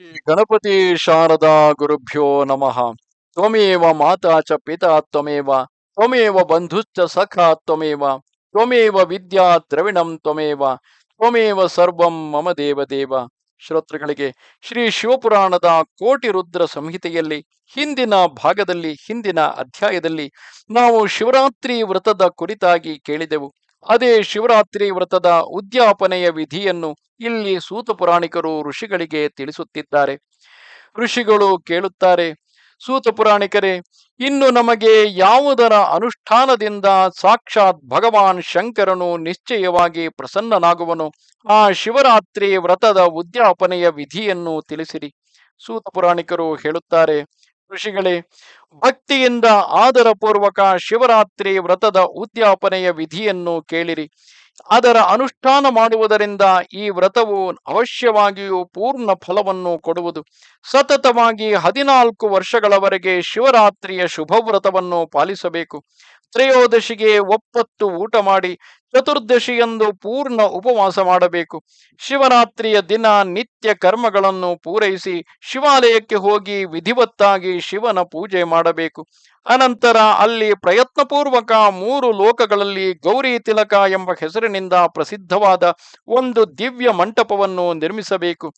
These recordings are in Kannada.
ಗಣಪತಿ ಶಾರದಾ ಗುರುಭ್ಯೋ ನಮಃ. ತ್ವಮೇವ ಮಾತಾ ಚ ಪಿತಾ ತ್ವಮೇವ ತ್ವಮೇವ ಬಂಧುಶ್ಚ ಸಖಾ ತ್ವಮೇವ ತ್ವಮೇವ ವಿದ್ಯಾ ದ್ರವಿಣಂ ತ್ವಮೇವ ತ್ವಮೇವ ಸರ್ವಂ ಮಮ ದೇವದೇವ. ಶ್ರೋತೃಗಳಿಗೆ, ಶ್ರೀ ಶಿವಪುರಾಣದ ಕೋಟಿ ರುದ್ರ ಸಂಹಿತೆಯಲ್ಲಿ, ಹಿಂದಿನ ಭಾಗದಲ್ಲಿ, ಹಿಂದಿನ ಅಧ್ಯಾಯದಲ್ಲಿ ನಾವು ಶಿವರಾತ್ರಿ ವ್ರತದ ಕುರಿತಾಗಿ ಕೇಳಿದೆವು. ಅದೇ ಶಿವರಾತ್ರಿ ವ್ರತದ ಉದ್ಯಾಪನೆಯ ವಿಧಿಯನ್ನು ಇಲ್ಲಿ ಸೂತ ಪುರಾಣಿಕರು ಋಷಿಗಳಿಗೆ ತಿಳಿಸುತ್ತಿದ್ದಾರೆ. ಋಷಿಗಳು ಕೇಳುತ್ತಾರೆ, ಸೂತ ಪುರಾಣಿಕರೇ, ಇನ್ನು ನಮಗೆ ಯಾವುದರ ಅನುಷ್ಠಾನದಿಂದ ಸಾಕ್ಷಾತ್ ಭಗವಾನ್ ಶಂಕರನು ನಿಶ್ಚಯವಾಗಿ ಪ್ರಸನ್ನನಾಗುವನು? ಆ ಶಿವರಾತ್ರಿ ವ್ರತದ ಉದ್ಯಾಪನೆಯ ವಿಧಿಯನ್ನು ತಿಳಿಸಿರಿ. ಸೂತ ಪುರಾಣಿಕರು ಹೇಳುತ್ತಾರೆ ಋಷಿಗಳೇ, ಭಕ್ತಿಯಿಂದ ಆದರಪೂರ್ವಕ ಶಿವರಾತ್ರಿ ವ್ರತದ ಉದ್ಯಾಪನೆಯ ವಿಧಿಯನ್ನು ಕೇಳಿರಿ. ಅದರ ಅನುಷ್ಠಾನ ಮಾಡುವುದರಿಂದ ಈ ವ್ರತವು ಅವಶ್ಯವಾಗಿಯೂ ಪೂರ್ಣ ಫಲವನ್ನು ಕೊಡುವುದು. ಸತತವಾಗಿ ಹದಿನಾಲ್ಕು ವರ್ಷಗಳವರೆಗೆ ಶಿವರಾತ್ರಿಯ ಶುಭ ವ್ರತವನ್ನು ಪಾಲಿಸಬೇಕು. ತ್ರಯೋದಶಿಗೆ ಒಪ್ಪತ್ತು ಊಟ ಮಾಡಿ ಚತುರ್ದಶಿಯಂದು ಪೂರ್ಣ ಉಪವಾಸ ಮಾಡಬೇಕು. ಶಿವರಾತ್ರಿಯ ದಿನ ನಿತ್ಯ ಕರ್ಮಗಳನ್ನು ಪೂರೈಸಿ ಶಿವಾಲಯಕ್ಕೆ ಹೋಗಿ ವಿಧಿವತ್ತಾಗಿ ಶಿವನ ಪೂಜೆ ಮಾಡಬೇಕು. ಅನಂತರ ಅಲ್ಲಿ ಪ್ರಯತ್ನಪೂರ್ವಕ ಮೂರು ಲೋಕಗಳಲ್ಲಿ ಗೌರಿ ತಿಲಕ ಎಂಬ ಹೆಸರಿನಿಂದ ಪ್ರಸಿದ್ಧವಾದ ಒಂದು ದಿವ್ಯ ಮಂಟಪವನ್ನು ನಿರ್ಮಿಸಬೇಕು.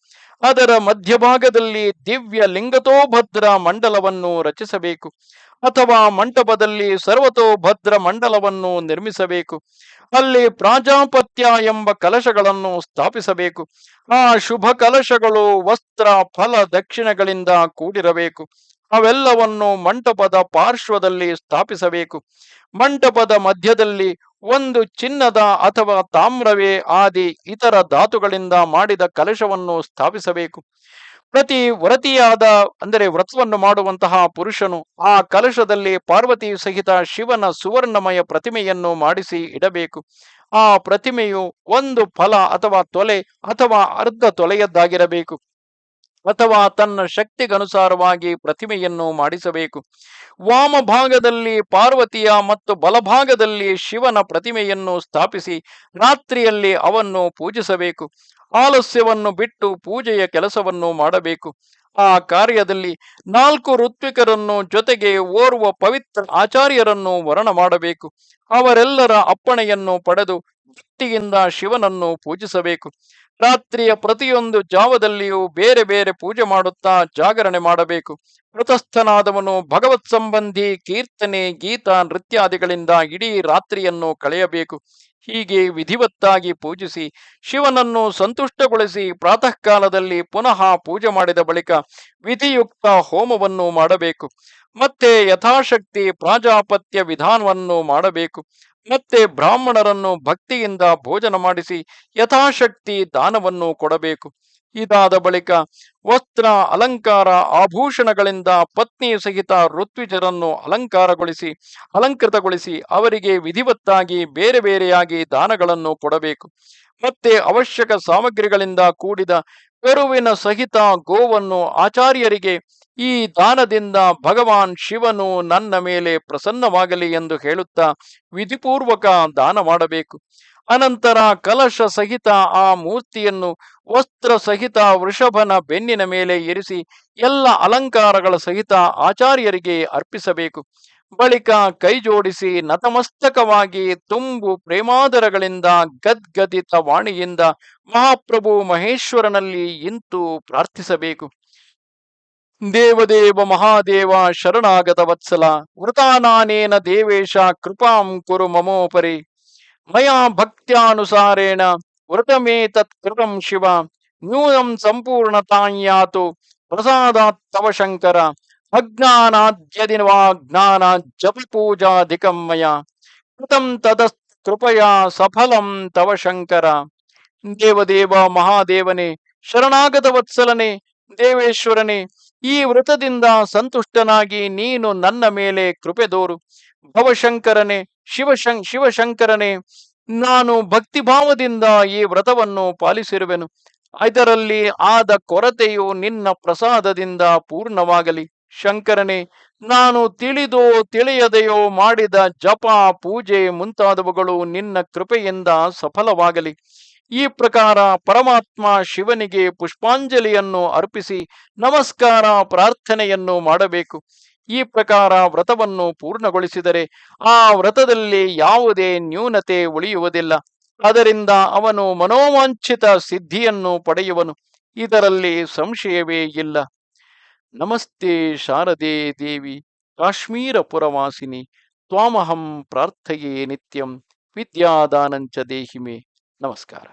ಅದರ ಮಧ್ಯಭಾಗದಲ್ಲಿ ದಿವ್ಯ ಲಿಂಗತೋಭದ್ರ ಮಂಡಲವನ್ನು ರಚಿಸಬೇಕು. ಅಥವಾ ಮಂಟಪದಲ್ಲಿ ಸರ್ವತೋಭದ್ರ ಮಂಡಲವನ್ನು ನಿರ್ಮಿಸಬೇಕು. ಅಲ್ಲಿ ಪ್ರಾಜಾಪತ್ಯ ಎಂಬ ಕಲಶಗಳನ್ನು ಸ್ಥಾಪಿಸಬೇಕು. ಆ ಶುಭ ಕಲಶಗಳು ವಸ್ತ್ರ, ಫಲ ದಕ್ಷಿಣಗಳಿಂದ ಕೂಡಿರಬೇಕು. ಅವೆಲ್ಲವನ್ನು ಮಂಟಪದ ಪಾರ್ಶ್ವದಲ್ಲಿ ಸ್ಥಾಪಿಸಬೇಕು. ಮಂಟಪದ ಮಧ್ಯದಲ್ಲಿ ಒಂದು ಚಿನ್ನದ ಅಥವಾ ತಾಮ್ರವೇ ಆದಿ ಇತರ ಧಾತುಗಳಿಂದ ಮಾಡಿದ ಕಲಶವನ್ನು ಸ್ಥಾಪಿಸಬೇಕು. ಪ್ರತಿ ವ್ರತಿಯಾದ, ಅಂದರೆ ವ್ರತವನ್ನು ಮಾಡುವಂತಹ ಪುರುಷನು ಆ ಕಲಶದಲ್ಲಿ ಪಾರ್ವತಿ ಸಹಿತ ಶಿವನ ಸುವರ್ಣಮಯ ಪ್ರತಿಮೆಯನ್ನು ಮಾಡಿಸಿ ಇಡಬೇಕು. ಆ ಪ್ರತಿಮೆಯು ಒಂದು ಫಲ ಅಥವಾ ತೊಲೆ ಅಥವಾ ಅರ್ಧ ತೊಲೆಯದ್ದಾಗಿರಬೇಕು. ಅಥವಾ ತನ್ನ ಶಕ್ತಿಗನುಸಾರವಾಗಿ ಪ್ರತಿಮೆಯನ್ನು ಮಾಡಿಸಬೇಕು. ವಾಮ ಭಾಗದಲ್ಲಿ ಪಾರ್ವತಿಯ ಮತ್ತು ಬಲಭಾಗದಲ್ಲಿ ಶಿವನ ಪ್ರತಿಮೆಯನ್ನು ಸ್ಥಾಪಿಸಿ ರಾತ್ರಿಯಲ್ಲಿ ಅವನ್ನು ಪೂಜಿಸಬೇಕು. ಆಲಸ್ಯವನ್ನು ಬಿಟ್ಟು ಪೂಜೆಯ ಕೆಲಸವನ್ನು ಮಾಡಬೇಕು. ಆ ಕಾರ್ಯದಲ್ಲಿ ನಾಲ್ಕು ಋತ್ವಿಕರನ್ನು ಜೊತೆಗೆ ಓರ್ವ ಪವಿತ್ರ ಆಚಾರ್ಯರನ್ನು ವರ್ಣ ಮಾಡಬೇಕು. ಅವರೆಲ್ಲರ ಅಪ್ಪಣೆಯನ್ನು ಪಡೆದು ಭಕ್ತಿಯಿಂದ ಶಿವನನ್ನು ಪೂಜಿಸಬೇಕು. ರಾತ್ರಿಯ ಪ್ರತಿಯೊಂದು ಜಾವದಲ್ಲಿಯೂ ಬೇರೆ ಬೇರೆ ಪೂಜೆ ಮಾಡುತ್ತಾ ಜಾಗರಣೆ ಮಾಡಬೇಕು. ಕೃತಸ್ಥನಾದವನು ಭಗವತ್ ಸಂಬಂಧಿ ಕೀರ್ತನೆ, ಗೀತ, ನೃತ್ಯಾದಿಗಳಿಂದ ಇಡೀ ರಾತ್ರಿಯನ್ನು ಕಳೆಯಬೇಕು. ಹೀಗೆ ವಿಧಿವತ್ತಾಗಿ ಪೂಜಿಸಿ, ಶಿವನನ್ನು ಸಂತುಷ್ಟಗೊಳಿಸಿ ಪ್ರಾತಃ ಕಾಲದಲ್ಲಿ ಪುನಃ ಪೂಜೆ ಮಾಡಿದ ಬಳಿಕ ವಿಧಿಯುಕ್ತ ಹೋಮವನ್ನು ಮಾಡಬೇಕು. ಮತ್ತೆ ಯಥಾಶಕ್ತಿ ಪ್ರಾಜಾಪತ್ಯ ವಿಧಾನವನ್ನು ಮಾಡಬೇಕು. ಮತ್ತೆ ಬ್ರಾಹ್ಮಣರನ್ನು ಭಕ್ತಿಯಿಂದ ಭೋಜನ ಮಾಡಿಸಿ ಯಥಾಶಕ್ತಿ ದಾನವನ್ನು ಕೊಡಬೇಕು. ಇದಾದ ಬಳಿಕ ವಸ್ತ್ರ, ಅಲಂಕಾರ, ಆಭೂಷಣಗಳಿಂದ ಪತ್ನಿ ಸಹಿತ ಋತ್ವಿಜರನ್ನು ಅಲಂಕಾರಗೊಳಿಸಿ, ಅಲಂಕೃತಗೊಳಿಸಿ ಅವರಿಗೆ ವಿಧಿವತ್ತಾಗಿ ಬೇರೆ ಬೇರೆಯಾಗಿ ದಾನಗಳನ್ನು ಕೊಡಬೇಕು. ಮತ್ತೆ ಅವಶ್ಯಕ ಸಾಮಗ್ರಿಗಳಿಂದ ಕೂಡಿದ ಕರುವಿನ ಸಹಿತ ಗೋವನ್ನು ಆಚಾರ್ಯರಿಗೆ ಈ ದಾನದಿಂದ ಭಗವಾನ್ ಶಿವನು ನನ್ನ ಮೇಲೆ ಪ್ರಸನ್ನವಾಗಲಿ ಎಂದು ಹೇಳುತ್ತಾ ವಿಧಿಪೂರ್ವಕ ದಾನ ಮಾಡಬೇಕು. ಅನಂತರ ಕಲಶ ಸಹಿತ ಆ ಮೂರ್ತಿಯನ್ನು ವಸ್ತ್ರ ಸಹಿತ ವೃಷಭನ ಬೆನ್ನಿನ ಮೇಲೆ ಇರಿಸಿ ಎಲ್ಲ ಅಲಂಕಾರಗಳ ಸಹಿತ ಆಚಾರ್ಯರಿಗೆ ಅರ್ಪಿಸಬೇಕು. ಬಳಿಕ ಕೈ ಜೋಡಿಸಿ ನತಮಸ್ತಕವಾಗಿ ತುಂಬು ಪ್ರೇಮಾದರಗಳಿಂದ ಗದ್ಗದಿತ ವಾಣಿಯಿಂದ ಮಹಾಪ್ರಭು ಮಹೇಶ್ವರನಲ್ಲಿ ಇಂತು ಪ್ರಾರ್ಥಿಸಬೇಕು. ದೇವದೇವ ಮಹಾದೇವ ಶರಣಾಗತ ವತ್ಸಲ, ವೃತಾನಾನೇನ ದೇವೇಶ ಕೃಪಾಂ ಕುರು ಮಮೋಪರಿ. ಮಯಾ ಭಕ್ತ್ಯಾನುಸಾರೇಣ ವ್ರತಮೇತತ್ ಕೃತಂ ಶಿವ, ನ್ಯೂನಂ ಸಂಪೂರ್ಣತಾಯಾತು ಪ್ರಸಾದಾತ್ ತವ ಶಂಕರ ಅಜ್ಞಾನಾದ್ಯದಿನ್ವಾ ಜ್ಞಾನ ಜಪ ಪೂಜಾಧಿಕಂ ಮಯ. ಕೃತಂ ತದಸ್ ಕೃಪಯಾ ಸಫಲಂ ತವ ಶಂಕರ. ದೇವದೇವ ಮಹಾದೇವನೇ, ಶರಣಾಗತ ವತ್ಸಲನೇ, ದೇವೇಶ್ವರನೇ ಈ ವ್ರತದಿಂದ ಸಂತುಷ್ಟನಾಗಿ ನೀನು ನನ್ನ ಮೇಲೆ ಕೃಪೆ ದೋರು. ಭವಶಂಕರನೆ, ಶಿವಶಂ, ಶಿವಶಂಕರನೆ, ನಾನು ಭಕ್ತಿಭಾವದಿಂದ ಈ ವ್ರತವನ್ನು ಪಾಲಿಸಿರುವೆನು. ಇದರಲ್ಲಿ ಆದ ಕೊರತೆಯು ನಿನ್ನ ಪ್ರಸಾದದಿಂದ ಪೂರ್ಣವಾಗಲಿ. ಶಂಕರನೇ, ನಾನು ತಿಳಿದೋ ತಿಳಿಯದೆಯೋ ಮಾಡಿದ ಜಪ, ಪೂಜೆ ಮುಂತಾದವುಗಳು ನಿನ್ನ ಕೃಪೆಯಿಂದ ಸಫಲವಾಗಲಿ. ಈ ಪ್ರಕಾರ ಪರಮಾತ್ಮ ಶಿವನಿಗೆ ಪುಷ್ಪಾಂಜಲಿಯನ್ನು ಅರ್ಪಿಸಿ ನಮಸ್ಕಾರ, ಪ್ರಾರ್ಥನೆಯನ್ನು ಮಾಡಬೇಕು. ಈ ಪ್ರಕಾರ ವ್ರತವನ್ನು ಪೂರ್ಣಗೊಳಿಸಿದರೆ ಆ ವ್ರತದಲ್ಲಿ ಯಾವುದೇ ನ್ಯೂನತೆ ಉಳಿಯುವುದಿಲ್ಲ. ಅದರಿಂದ ಅವನು ಮನೋವಾಂಛಿತ ಸಿದ್ಧಿಯನ್ನು ಪಡೆಯುವನು. ಇದರಲ್ಲಿ ಸಂಶಯವೇ ಇಲ್ಲ. ನಮಸ್ತೆ ಶಾರದೆ ದೇವಿ, ಕಾಶ್ಮೀರ ಪುರವಾಸಿನಿ. ತ್ವಾಮಹಂ ಪ್ರಾರ್ಥಯೇ ನಿತ್ಯಂ. ವಿದ್ಯಾದಾನಂಚ ದೇಹಿಮೆ. ನಮಸ್ಕಾರ